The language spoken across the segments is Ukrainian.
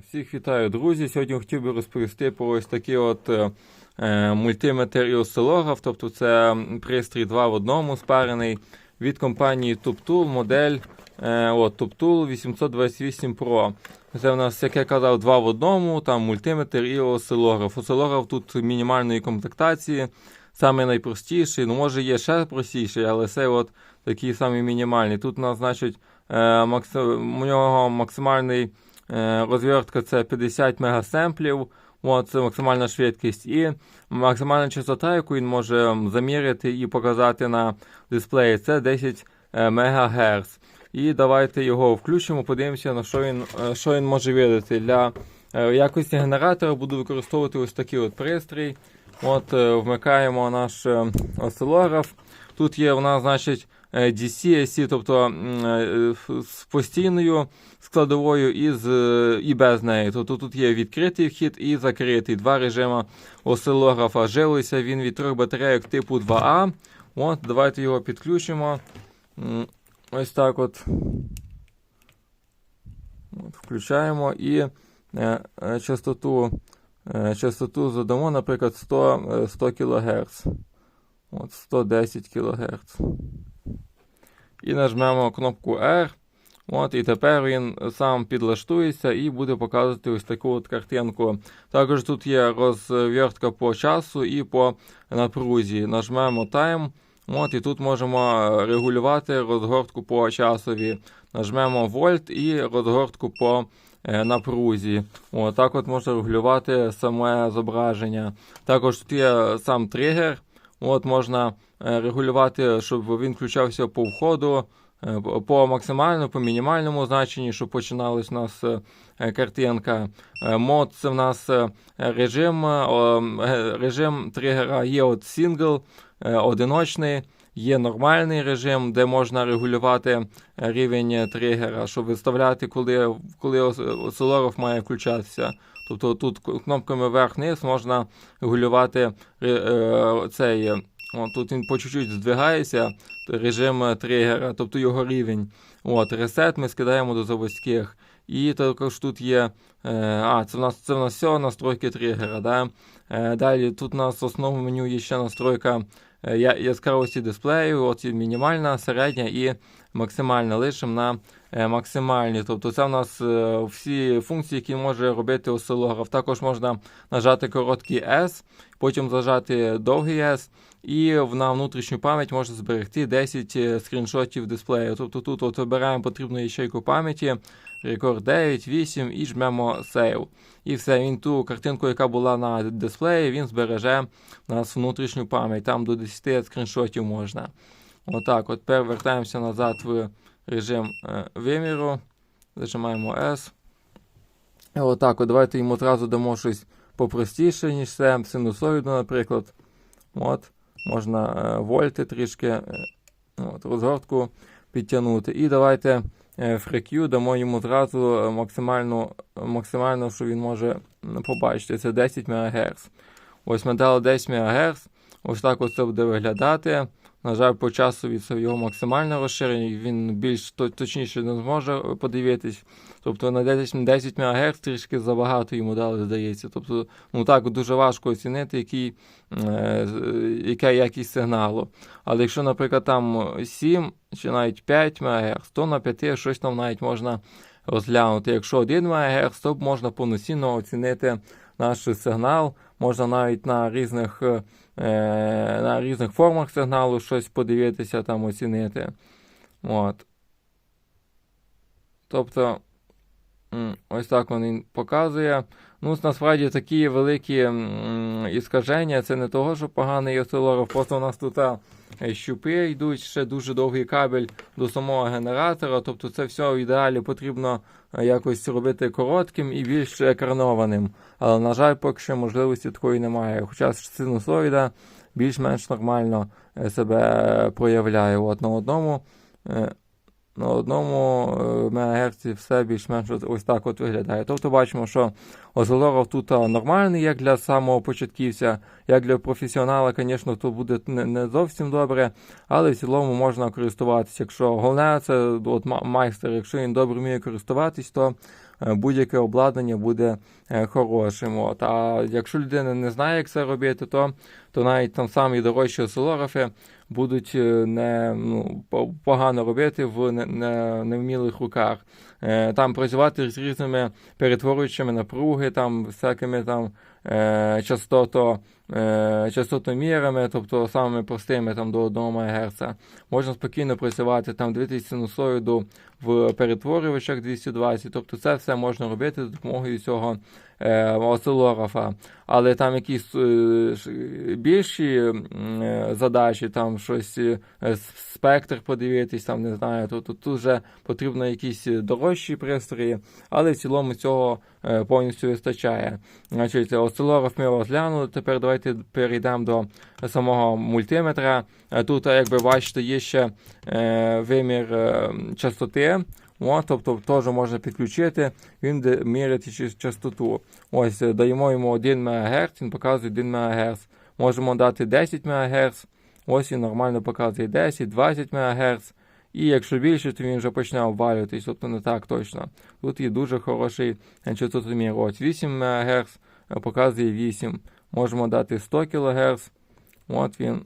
Всіх вітаю, друзі. Сьогодні хотів би розповісти про ось такий от е, е, мультиметр і осцилограф. Тобто це пристрій 2 в одному спарений від компанії TubTool, модель е, от, TubTool 828 Pro. Це в нас, як я казав, 2 в одному, там мультиметр і осцилограф. Осцилограф тут мінімальної комплектації, саме найпростіший. Ну, може є ще простіший, але це от такий самий мінімальний. Тут у нас, значить, е, у нього максимальний. Е, Розвертка це 50 мегасемплів, от, це максимальна швидкість і максимальна частота, яку він може заміряти і показати на дисплеї, це 10 е, МГц. І давайте його включимо, подивимося, на що він, е, що він може видати. Для якості генератора буду використовувати ось такий от пристрій. От Вмикаємо наш осцилограф. Тут є у нас, значить, е, DC, тобто е, з постійною складовою і, з, і без неї. Тобто тут є відкритий вхід і закритий. Два режими осцилографа. Живиться він від трьох батарейок типу 2А. От, давайте його підключимо. Ось так от. От включаємо і е, частоту, частоту задамо, наприклад, 100, е, 100 кГц. От 110 кГц. І нажмемо кнопку R. От, і тепер він сам підлаштується і буде показувати ось таку от картинку. Також тут є розвертка по часу і по напрузі. Нажмемо Time. От, і тут можемо регулювати розгортку по часові. Нажмемо вольт і розгортку по е, напрузі. От, так от можна регулювати саме зображення. Також тут є сам тригер. От можна е, регулювати, щоб він включався по входу, е, по максимальному, по мінімальному значенні, щоб починалась у нас е, картинка. Мод це в нас режим, режим тригера є от сингл, одиночний. Є нормальний режим, де можна регулювати рівень тригера, щоб виставляти, коли, коли ос- осцилограф має включатися. Тобто тут кнопками вверх-вниз можна регулювати е, е, цей. е, тут він по чуть-чуть здвигається, режим тригера, тобто його рівень. От, ресет ми скидаємо до заводських. І також тут є. Е, а, це в нас це в нас все настройки тригера. Да? Е, далі тут у нас в основному меню є ще настройка е, яскравості дисплею, от мінімальна, середня і максимальна. Лишимо на е, максимальні. Тобто це в нас е, всі функції, які може робити осцилограф. Також можна нажати короткий S, потім зажати довгий S, і на внутрішню пам'ять можна зберегти 10 е, скріншотів дисплею. Тобто тут от вибираємо потрібну ячейку пам'яті, рекорд 9, 8 і жмемо Save. І все, він ту картинку, яка була на дисплеї, він збереже нас внутрішню пам'ять. Там до 10 скріншотів можна. Отак, от тепер вертаємося назад в режим е, виміру. Зажимаємо S. Отак, от давайте йому одразу дамо щось попростіше, ніж це. Синусоїду, наприклад. От, можна е, вольти трішки. е, От, розгортку підтягнути. І давайте фрик'ю FreeQ дамо йому одразу максимально, максимально, що він може побачити. Це 10 МГц. Ось ми дали 10 МГц. Ось так ось це буде виглядати. На жаль, по часові це його максимальне розширення, він більш точніше не зможе подивитись. Тобто на 10, 10 МГц трішки забагато йому дали, здається. Тобто, ну так дуже важко оцінити, який, е, яка якість сигналу. Але якщо, наприклад, там 7 чи навіть 5 МГц, то на 5 щось там навіть можна розглянути. Якщо 1 МГц, то можна повноцінно оцінити наш сигнал. Можна навіть на різних, е, на різних формах сигналу щось подивитися, там оцінити. От. Тобто, ось так він показує. Ну, насправді такі великі іскаження, це не того, що поганий осцилограф, просто у нас тут е, щупи йдуть, ще дуже довгий кабель до самого генератора. Тобто це все в ідеалі потрібно е, якось робити коротким і більш екранованим. Але, на жаль, поки що можливості такої немає. Хоча синусоїда більш-менш нормально е, себе проявляє. От на одному. На одному е, МГц все більш-менш ось- так от виглядає. Тобто бачимо, що Озолоров тут нормальний, як для самого початківця, як для професіонала, звісно, то буде не, зовсім добре, але в цілому можна користуватися. Якщо головне, це от майстер, якщо він добре вміє користуватись, то е, будь-яке обладнання буде е, хорошим. От. А якщо людина не знає, як це робити, то, то навіть там самі дорожчі осцилографи будуть е, не, ну, по- погано робити в не- не- невмілих руках. Е, Там працювати з різними перетворюючими напруги, там всякими там е, частото, частотомірами, тобто самими простими там до 1 МГц. Можна спокійно працювати там, дивитися синусоїду в перетворювачах 220, тобто це все можна робити за допомогою цього е, осцилографа. Але там якісь е, більші е, задачі, там щось е, спектр подивитись, там не знаю, то, то тут вже потрібно якісь дорожчі пристрої, але в цілому цього е, повністю вистачає. Значить, осцилограф ми розглянули. Тепер давайте перейдемо до самого мультиметра. Е, Тут, як ви бачите, є ще е, вимір е, частоти. О, тобто теж можна підключити, він міряти частоту. Ось е, даємо йому 1 МГц, він показує 1 МГц. Можемо дати 10 МГц. Ось він нормально показує 10, 20 МГц. І якщо більше, то він вже почне обвалюватись, тобто не так точно. Тут є дуже хороший е, частотомір. Ось 8 МГц е, показує 8. Можемо дати 100 кГц. От він.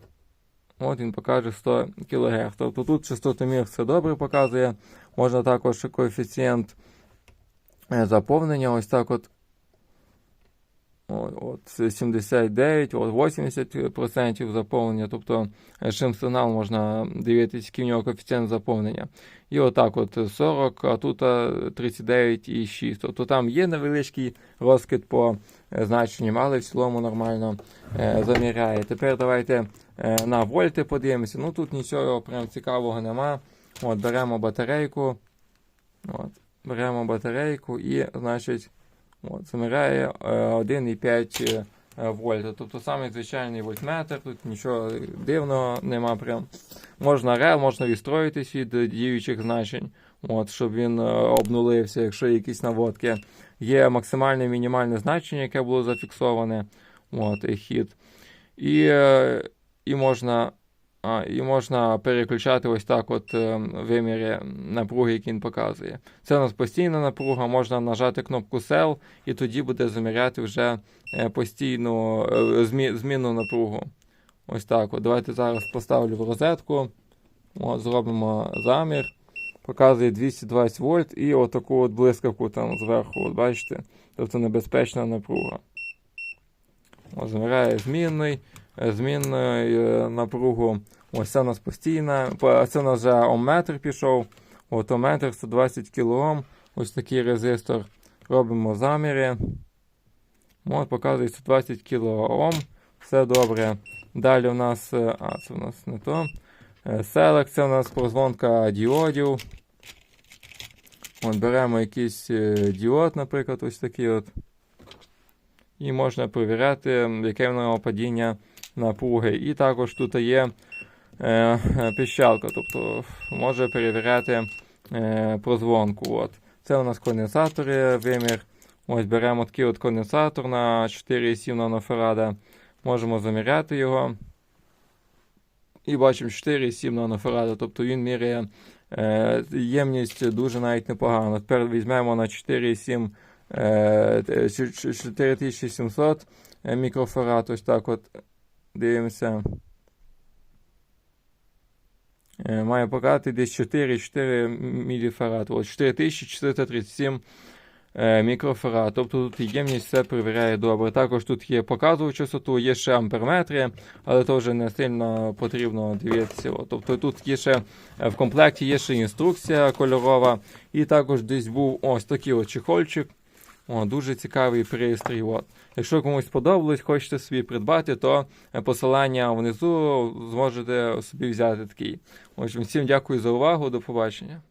От він покаже 100 кГц. Тобто тут частотомір все добре показує. Можна також коефіцієнт е, заповнення. Ось так от. От 79, от 80% заповнення, тобто е, чим сигнал можна дивитися, який в нього коефіцієнт заповнення. І отак от 40, а тут е, 39,6. Тобто там є невеличкий розкид по е, значенням, але в цілому нормально е, заміряє. Тепер давайте е, на вольти подивимося. Ну тут нічого прям цікавого нема. От беремо батарейку. От, беремо батарейку і, значить, от, заміряє е, 1,5 е, вольта. Тобто самий звичайний вольтметр, тут нічого дивного нема. Прям. Можна рел, можна відстроїтись від е, діючих значень, от, щоб він е, обнулився, якщо є якісь наводки. Є максимальне і мінімальне значення, яке було зафіксоване. От, і хід. І, е, і можна. І можна переключати ось так от е, виміри напруги, які він показує. Це у нас постійна напруга, можна нажати кнопку Cell, і тоді буде заміряти вже е, постійну е, змінну напругу. Ось так. От. Давайте зараз поставлю в розетку. От, зробимо замір. Показує 220 вольт і отаку от блискавку там зверху, от бачите? Тобто небезпечна напруга. От, заміряє змінний, змінний е, напругу. Ось це у нас постійна. Це у нас вже омметр пішов. От омметр 120 кОм. Ось такий резистор. Робимо заміри. От показує 120 кОм. Все добре. Далі у нас. е, А, це у нас не то. Е, Селек, це у нас прозвонка діодів. От беремо якийсь діод, наприклад, ось такий от. І можна перевіряти, яке в нього падіння напруги. І також тут є е, піщалка, тобто може перевіряти е, прозвонку. От. Це у нас конденсатори вимір. Ось беремо такий от конденсатор на 4,7 нанофарада. Можемо заміряти його. І бачимо 4,7 нанофарада, тобто він міряє е, ємність дуже навіть непогано. Тепер візьмемо на 4,7 е, е, ч- ч- 4700 е, мікрофарад. Ось так от дивимося. Е, Має показати десь 4,4 міліфарад. Ось 4437 е, мікрофарад. Тобто тут ємність все перевіряє добре. Також тут є показував частоту, є ще амперметри, але вже не сильно потрібно дивитися. От, Тобто тут є ще е, в комплекті є ще інструкція кольорова, і також десь був ось такий от чехольчик. О, дуже цікавий пристрій. От. Якщо комусь сподобалось, хочете собі придбати, то е, посилання внизу зможете собі взяти такий. Отже, всім дякую за увагу, до побачення.